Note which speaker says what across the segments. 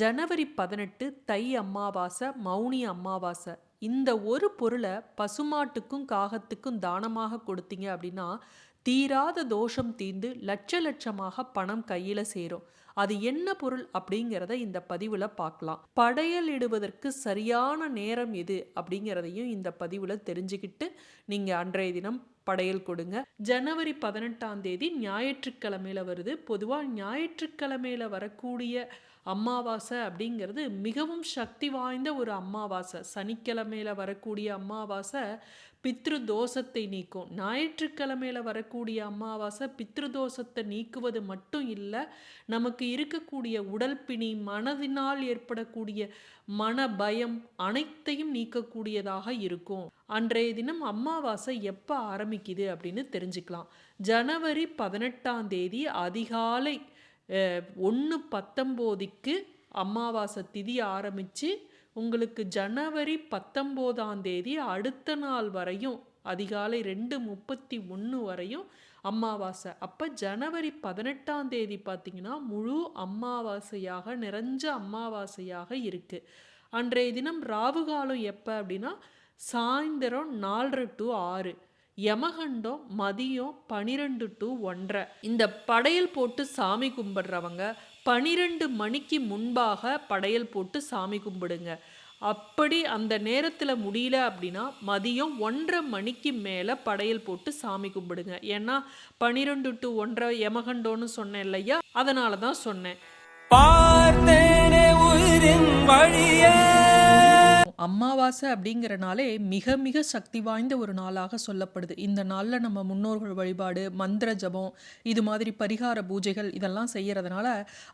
Speaker 1: ஜனவரி பதினெட்டு தை அம்மாவாசை மௌனி அம்மாவாசை இந்த ஒரு பொருளை பசுமாட்டுக்கும் காகத்துக்கும் தானமாக கொடுத்தீங்க அப்படின்னா தீராத தோஷம் தீர்ந்து லட்ச லட்சமாக பணம் கையில் சேரும். அது என்ன பொருள் அப்படிங்கிறத இந்த பதிவில் பார்க்கலாம். படையல் இடுவதற்கு சரியான நேரம் எது அப்படிங்கிறதையும் இந்த பதிவில் தெரிஞ்சுக்கிட்டு நீங்கள் அன்றைய தினம் படையல் கொடுங்க. ஜனவரி பதினெட்டாம் தேதி ஞாயிற்றுக்கிழமையில் வருது. பொதுவாக ஞாயிற்றுக்கிழமையில வரக்கூடிய அமாவாசை அப்படிங்கிறது மிகவும் சக்தி வாய்ந்த ஒரு அமாவாசை சனிக்கிழமையில் வரக்கூடிய அமாவாசை பித்ரு தோஷத்தை நீக்கும். ஞாயிற்றுக்கிழமையில் வரக்கூடிய அமாவாசை பித்ரு தோஷத்தை நீக்குவது மட்டும் இல்லை நமக்கு இருக்கக்கூடிய உடல் பிணி மனதினால் ஏற்படக்கூடிய மன பயம் அனைத்தையும் நீக்கக்கூடியதாக இருக்கும். அன்றைய தினம் அமாவாசை எப்போ ஆரம்பிக்குது அப்படின்னு தெரிஞ்சுக்கலாம். ஜனவரி பதினெட்டாம் தேதி அதிகாலை ஒன்று பத்தொம்போதுக்கு அமாவாசை திதி ஆரம்பித்து உங்களுக்கு ஜனவரி பத்தொம்போதாம் தேதி அடுத்த நாள் வரையும் அதிகாலை ரெண்டு முப்பத்தி ஒன்று வரையும் அமாவாசை. அப்போ ஜனவரி பதினெட்டாம் தேதி பார்த்திங்கன்னா முழு அமாவாசையாக நிறைஞ்ச அமாவாசையாக இருக்குது அன்றைய தினம் ராவு காலம் எப்போ அப்படின்னா சாயந்தரம் நாலரை டு ஆறு. யமகண்டம் மதியம் பனிரெண்டு டு ஒன்றரை. இந்த படையல் போட்டு சாமி கும்பிட்றவங்க பனிரெண்டு மணிக்கு முன்பாக படையல் போட்டு சாமி கும்பிடுங்க. அப்படி அந்த நேரத்தில் முடியல அப்படின்னா மதியம் ஒன்றரை மணிக்கு மேலே படையல் போட்டு சாமி கும்பிடுங்க. ஏன்னா பனிரெண்டு டு ஒன்றரை யமகண்டோன்னு சொன்னேன் இல்லையா? அதனால தான் சொன்னேன். பார்த்தேனே உயிரின் வழியே அமாவாசை அப்படிங்கிறனாலே மிக மிக சக்தி வாய்ந்த ஒரு நாளாக சொல்லப்படுது. இந்த நாளில் நம்ம முன்னோர்கள் வழிபாடு மந்திர ஜபம் இது மாதிரி பரிகார பூஜைகள் இதெல்லாம் செய்கிறதுனால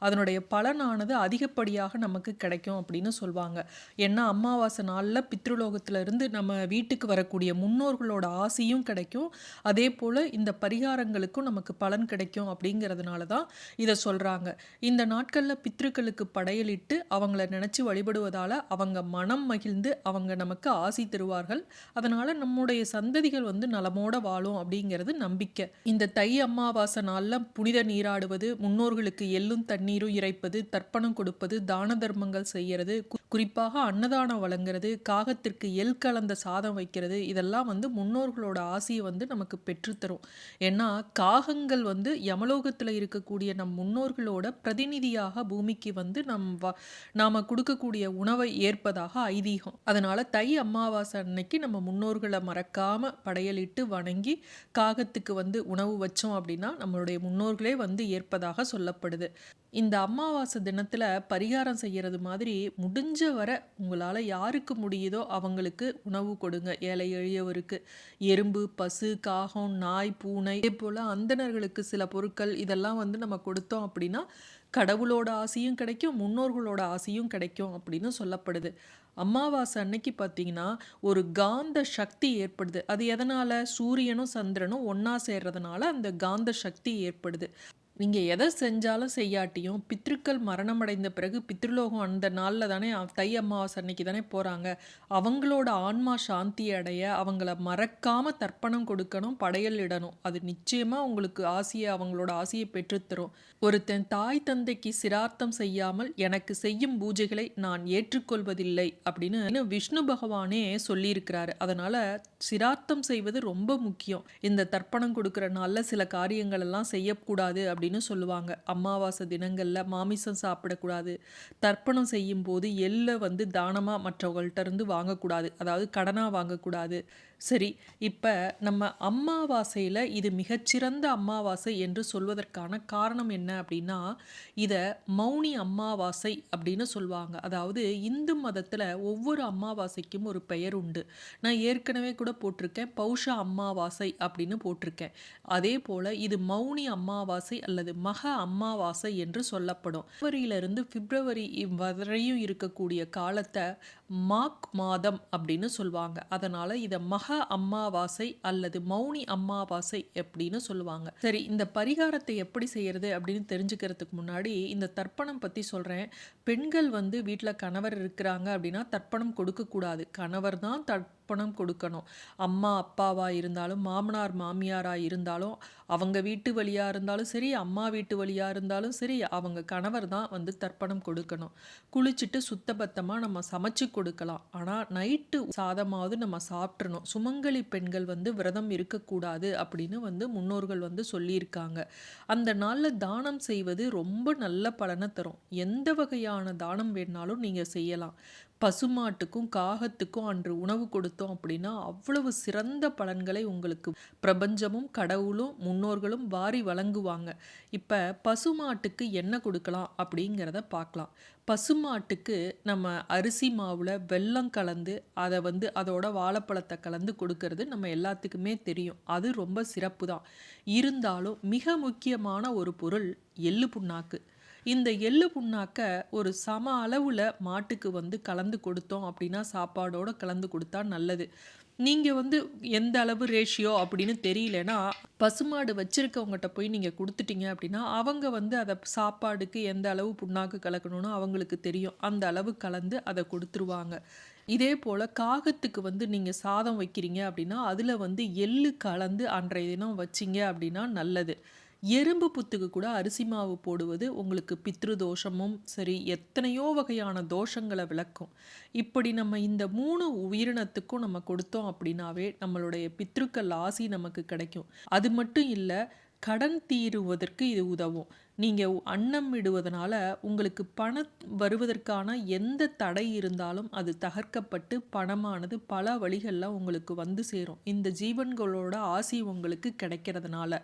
Speaker 1: அதனுடைய பலனானது அதிகப்படியாக நமக்கு கிடைக்கும் அப்படின்னு சொல்லுவாங்க ஏன்னா அமாவாசை நாளில் பித்ருலோகத்திலிருந்து நம்ம வீட்டுக்கு வரக்கூடிய முன்னோர்களோட ஆசையும் கிடைக்கும். அதே போல் இந்த பரிகாரங்களுக்கும் நமக்கு பலன் கிடைக்கும் அப்படிங்கிறதுனால தான் இதை சொல்கிறாங்க இந்த நாட்களில் பித்ருக்களுக்கு படையலிட்டு அவங்கள நினச்சி வழிபடுவதால் அவங்க மனம் மகிழ்ந்து வந்து அவங்க நமக்கு ஆசி தருவார்கள். அதனால் நம்முடைய சந்ததிகள் வந்து நலமோட வாழும் அப்படிங்கிறது நம்பிக்கை. இந்த தை அமாவாசை நாளில் புனித நீராடுவது முன்னோர்களுக்கு எள்ளும் தண்ணீரும் இறைப்பது தர்ப்பணம் கொடுப்பது தான தர்மங்கள் செய்கிறது குறிப்பாக அன்னதானம் வழங்குறது காகத்திற்கு எல் கலந்த சாதம் வைக்கிறது இதெல்லாம் வந்து முன்னோர்களோட ஆசையை வந்து நமக்கு பெற்றுத்தரும் ஏன்னா காகங்கள் வந்து யமலோகத்தில் இருக்கக்கூடிய நம் முன்னோர்களோட பிரதிநிதியாக பூமிக்கு வந்து நம் நாம கொடுக்கக்கூடிய உணவை ஏற்பதாக ஐதீகம். ஐதீகம் அதனால் தை அமாவாசை அன்னைக்கு நம்ம முன்னோர்களை மறக்காமல் படையலிட்டு வணங்கி காகத்துக்கு வந்து உணவு வச்சோம் அப்படின்னா நம்மளுடைய முன்னோர்களே வந்து ஏற்பதாக சொல்லப்படுது. இந்த அமாவாசை தினத்தில் பரிகாரம் செய்கிறது மாதிரி முடிஞ்ச வர உங்களால் யாருக்கு முடியுதோ அவங்களுக்கு உணவு கொடுங்க. ஏழை எளியவருக்கு. எறும்பு பசு காகம் நாய் பூனை இதே போல் அந்தணர்களுக்கு சில பொருட்கள் இதெல்லாம் வந்து நம்ம கொடுத்தோம் அப்படின்னா கடவுளோட ஆசையும் கிடைக்கும் முன்னோர்களோட ஆசையும் கிடைக்கும் அப்படின்னு சொல்லப்படுது. அமாவாசை அன்னைக்கு பார்த்தீங்கன்னா ஒரு காந்த சக்தி ஏற்படுது. அது எதனால்? சூரியனும் சந்திரனும் ஒன்றா சேர்றதுனால அந்த காந்த சக்தி ஏற்படுது. நீங்கள் எதை செஞ்சாலும் செய்யாட்டியும் பித்ருக்கள் மரணமடைந்த பிறகு பித்ருலோகம் அந்த நாளில் தானே தை அமாவாசை அன்னைக்கு தானே போகிறாங்க அவங்களோட ஆன்மா சாந்தி அடைய அவங்கள மறக்காமல் தர்ப்பணம் கொடுக்கணும் படையல் இடணும். அது நிச்சயமாக உங்களுக்கு ஆசையை அவங்களோட ஆசையை பெற்றுத்தரும் ஒருத்தன் தாய் தந்தைக்கு சிரார்த்தம் செய்யாமல் எனக்கு செய்யும் பூஜைகளை நான் ஏற்றுக்கொள்வதில்லை அப்படின்னு விஷ்ணு பகவானே சொல்லியிருக்கிறாரு. அதனால் சிரார்த்தம் செய்வது ரொம்ப முக்கியம். இந்த தர்ப்பணம் கொடுக்குற நாளில் சில காரியங்கள் எல்லாம் செய்யக்கூடாது அப்படின்னு சொல்லுவாங்க. அமாவாசை தினங்களில் மாமிசம் சாப்பிடக்கூடாது. தர்ப்பணம் செய்யும் போது எள்ளை வந்து தானமாக மற்றவங்கள்ட்ட இருந்து வாங்கக்கூடாது. அதாவது கடனாக வாங்கக்கூடாது. சரி இப்போ நம்ம அம்மாவாசையில் இது மிகச்சிறந்த அம்மாவாசை என்று சொல்வதற்கான காரணம் என்ன அப்படின்னா இதை மௌனி அம்மாவாசை அப்படின்னு சொல்லுவாங்க அதாவது இந்து மதத்தில் ஒவ்வொரு அம்மாவாசைக்கும் ஒரு பெயர் உண்டு. நான் ஏற்கனவே கூட போட்டிருக்கேன் பௌஷ அம்மாவாசை அப்படின்னு போட்டிருக்கேன். அதே போல் இது மௌனி அம்மாவாசை அல்லது மக அம்மாவாசை என்று சொல்லப்படும். பிப்ரவரியிலிருந்து பிப்ரவரி வரையும் இருக்கக்கூடிய காலத்தை மாக் மாதம் அப்படின்னு சொல்லுவாங்க அதனால் இதை மக அம்மாவாசை அல்லது மௌனி அம்மாவாசை அப்படின்னு சொல்லுவாங்க. சரி இந்த பரிகாரத்தை எப்படி செய்யறது அப்படின்னு தெரிஞ்சுக்கிறதுக்கு முன்னாடி இந்த தர்ப்பணம் பற்றி சொல்கிறேன் பெண்கள் வந்து வீட்டில் கணவர் இருக்கிறாங்க அப்படின்னா தர்ப்பணம் கொடுக்கக்கூடாது. கணவர் தான் தர்ப்பணம் கொடுக்கணும். அம்மா அப்பாவா இருந்தாலும் மாமனார் மாமியாரா இருந்தாலும் அவங்க வீட்டு வழியா இருந்தாலும் சரி அம்மா வீட்டு வழியா இருந்தாலும் சரி அவங்க கணவர் தான் வந்து தர்ப்பணம் கொடுக்கணும். குளிச்சுட்டு சுத்தபத்தமாக நம்ம சமைச்சு கொடுக்கலாம். ஆனால் நைட்டு சாதமாவது நம்ம சாப்பிட்றணும் சுமங்கலி பெண்கள் வந்து விரதம் இருக்கக்கூடாது அப்படின்னு வந்து முன்னோர்கள் வந்து சொல்லியிருக்காங்க. அந்த நாளில் தானம் செய்வது ரொம்ப நல்ல பலனை தரும். எந்த வகையான தானம் வேணாலும் நீங்கள் செய்யலாம். பசுமாட்டுக்கும் காகத்துக்கும் அன்று உணவு கொடுத்தோம் அப்படின்னா அவ்வளவு சிறந்த பலன்களை உங்களுக்கு பிரபஞ்சமும் கடவுளும் முன்னோர்களும் வாரி வழங்குவாங்க. இப்போ பசுமாட்டுக்கு என்ன கொடுக்கலாம் அப்படிங்கிறத பார்க்கலாம். பசுமாட்டுக்கு நம்ம அரிசி மாவில் வெல்லம் கலந்து அதை வந்து அதோட வாழைப்பழத்தை கலந்து கொடுக்கறது நம்ம எல்லாத்துக்குமே தெரியும். அது ரொம்ப சிறப்பு தான் இருந்தாலும் மிக முக்கியமான ஒரு பொருள் எள்ளு புண்ணாக்கு. இந்த எள்ளு புண்ணாக்க ஒரு சம அளவில் மாட்டுக்கு வந்து கலந்து கொடுத்தோம் அப்படின்னா சாப்பாடோடு கலந்து கொடுத்தா நல்லது. நீங்கள் வந்து எந்த அளவு ரேஷியோ அப்படின்னு தெரியலனா பசுமாடு வச்சுருக்கவங்ககிட்ட போய் நீங்கள் கொடுத்துட்டீங்க அப்படின்னா அவங்க வந்து அதை சாப்பாடுக்கு எந்த அளவு புண்ணாக்கு கலக்கணும்னு அவங்களுக்கு தெரியும். அந்த அளவு கலந்து அதை கொடுத்துருவாங்க. இதே போல் காகத்துக்கு வந்து நீங்கள் சாதம் வைக்கிறீங்க அப்படின்னா அதில் வந்து எள்ளு கலந்து அன்றைய தினம் வச்சிங்க அப்படின்னா நல்லது. எறும்பு புத்துக்கு கூட அரிசி மாவு போடுவது உங்களுக்கு பித்ரு தோஷமும் சரி எத்தனையோ வகையான தோஷங்களை விளக்கும். இப்படி நம்ம இந்த மூணு உயிரினத்துக்கும் நம்ம கொடுத்தோம் அப்படின்னாவே நம்மளுடைய பித்ருக்கள் ஆசி நமக்கு கிடைக்கும். அது மட்டும் இல்லை கடன் தீருவதற்கு இது உதவும். நீங்கள் அன்னம் விடுவதனால உங்களுக்கு பணம் வருவதற்கான எந்த தடை இருந்தாலும் அது தகர்க்கப்பட்டு பணமானது பல வழிகளில் உங்களுக்கு வந்து சேரும். இந்த ஜீவன்களோட ஆசி உங்களுக்கு கிடைக்கிறதுனால.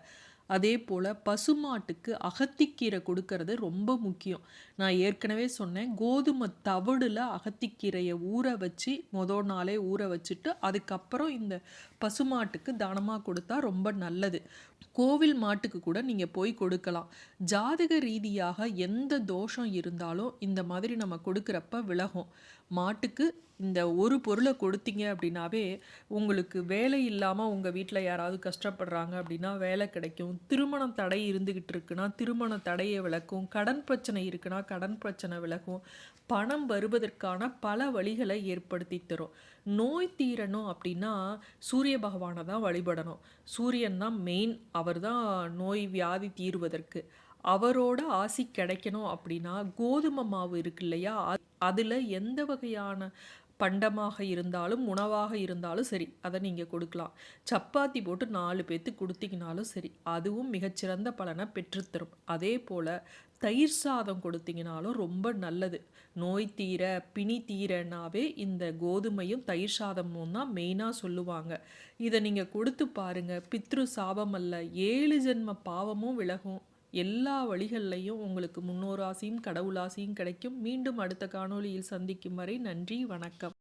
Speaker 1: அதே போல் பசுமாட்டுக்கு அகத்திக்கீரை கொடுக்கறது ரொம்ப முக்கியம். நான் ஏற்கனவே சொன்னேன் கோதுமை தவிடில் அகத்திக்கீரையை ஊற வச்சு மொதல் நாளே ஊற வச்சுட்டு அதுக்கப்புறம் இந்த பசுமாட்டுக்கு தானமாக கொடுத்தா ரொம்ப நல்லது. கோவில் மாட்டுக்கு கூட நீங்கள் போய் கொடுக்கலாம். ஜாதக ரீதியாக எந்த தோஷம் இருந்தாலும் இந்த மாதிரி நம்ம கொடுக்குறப்ப விலகும். மாட்டுக்கு இந்த ஒரு பொருளை கொடுத்தீங்க அப்படின்னாவே உங்களுக்கு வேலை இல்லாமல் உங்கள் வீட்டில் யாராவது கஷ்டப்படுறாங்க அப்படின்னா வேலை கிடைக்கும். திருமணம் தடை இருந்துக்கிட்டு இருக்குன்னா திருமண தடையை விளக்கும். கடன் பிரச்சனை இருக்குன்னா கடன் பிரச்சனை விலகும் பணம் வருவதற்கான பல வழிகளை ஏற்படுத்தி தரும். நோய் தீரணும் அப்படின்னா சூரிய பகவானை தான் வழிபடணும். சூரியன் தான் மெயின் அவர் தான் நோய் வியாதி தீர்வதற்கு. அவரோட ஆசி கிடைக்கணும் அப்படின்னா கோதுமை மாவு இருக்கு இல்லையா? அதில் எந்த வகையான பண்டமாக இருந்தாலும் உணவாக இருந்தாலும் சரி அதை நீங்கள் கொடுக்கலாம். சப்பாத்தி போட்டு நாலு பேர்த்து கொடுத்தீங்கனாலும் சரி அதுவும் மிகச்சிறந்த பலனை பெற்றுத்தரும். அதே போல் தயிர் சாதம் கொடுத்தீங்கனாலும் ரொம்ப நல்லது. நோய் தீர பிணி தீரனாவே இந்த கோதுமையும் தயிர் சாதமும் தான் மெயினாக சொல்லுவாங்க. இதை நீங்கள் கொடுத்து பாருங்கள் பித்ரு சாபம் அல்ல ஏழு ஜென்ம பாவமும் விலகும். எல்லா வழிகள்லையும் உங்களுக்கு முன்னோராசியும் கடவுளாசியும் கிடைக்கும். மீண்டும் அடுத்த காணொளியில் சந்திக்கும் வரை நன்றி வணக்கம்.